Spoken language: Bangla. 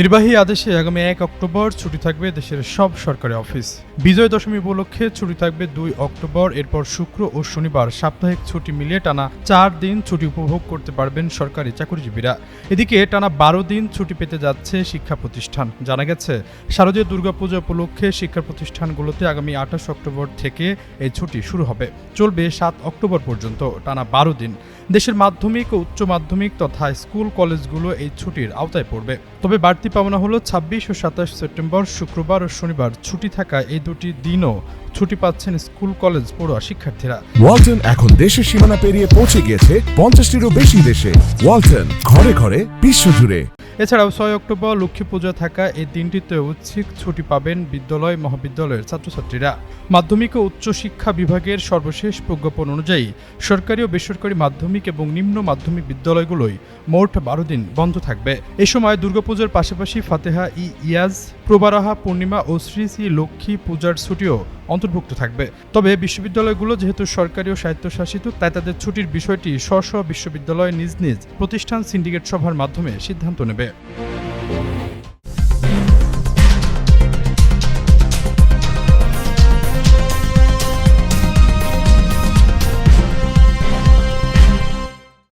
নির্বাহী আদেশে আগামী এক অক্টোবর ছুটি থাকবে দেশের সব সরকারি অফিস। বিজয় দশমী উপলক্ষে ছুটি থাকবে দুই অক্টোবর, এরপর শুক্র ও শনিবার সাপ্তাহিক ছুটি মিলিয়ে টানা চার দিন ছুটি উপভোগ করতে পারবেন সরকারি চাকরিজীবীরা। এদিকে টানা বারো দিন ছুটি পেতে যাচ্ছে শিক্ষা প্রতিষ্ঠান। জানা গেছে, শারদীয় দুর্গাপূজা উপলক্ষে শিক্ষা প্রতিষ্ঠানগুলোতে আগামী আঠাশ অক্টোবর থেকে এই ছুটি শুরু হবে। চলবে সাত অক্টোবর পর্যন্ত, টানা বারো দিন। দেশের মাধ্যমিক ও উচ্চ মাধ্যমিক তথা স্কুল কলেজগুলো এই ছুটির আওতায় পড়বে। তবে বাড়তি পাওনা হলো ছাব্বিশ ও সাতাশ সেপ্টেম্বর, শুক্রবার ও শনিবার। ছুটি থাকা এই দুটি দিনও ছুটি পাচ্ছেন স্কুল, কলেজ, পড়ুয়া শিক্ষার্থীরা। ওয়ালটন এখন দেশের সীমানা পেরিয়ে পৌঁছে গিয়েছে পঞ্চাশটিরও বেশি দেশে। ওয়ালটন ঘরে ঘরে বিশ্বজুড়ে। এছাড়াও ছয় অক্টোবর লক্ষ্মী পূজা থাকা এই দিনটিতে ঐচ্ছিক ছুটি পাবেন বিদ্যালয়, মহাবিদ্যালয়ের ছাত্রছাত্রীরা। মাধ্যমিক ও উচ্চ শিক্ষা বিভাগের সর্বশেষ প্রজ্ঞাপন অনুযায়ী সরকারি ও বেসরকারি মাধ্যমিক এবং নিম্ন মাধ্যমিক বিদ্যালয়গুলোই মোট বারো দিন বন্ধ থাকবে। এ সময় দুর্গাপূজার পাশাপাশি ফাতেহা ই ইয়াজ, প্রবারাহা পূর্ণিমা ও শ্রী শ্রী লক্ষ্মী পূজার ছুটিও অন্তর্ভুক্ত থাকবে। তবে বিশ্ববিদ্যালয়গুলো যেহেতু সরকারি ও স্বায়ত্তশাসিত, তাই তাদের ছুটির বিষয়টি স্ব স্ব বিশ্ববিদ্যালয় নিজ নিজ প্রতিষ্ঠান সিন্ডিকেট সভার মাধ্যমে সিদ্ধান্ত নেবে। べ。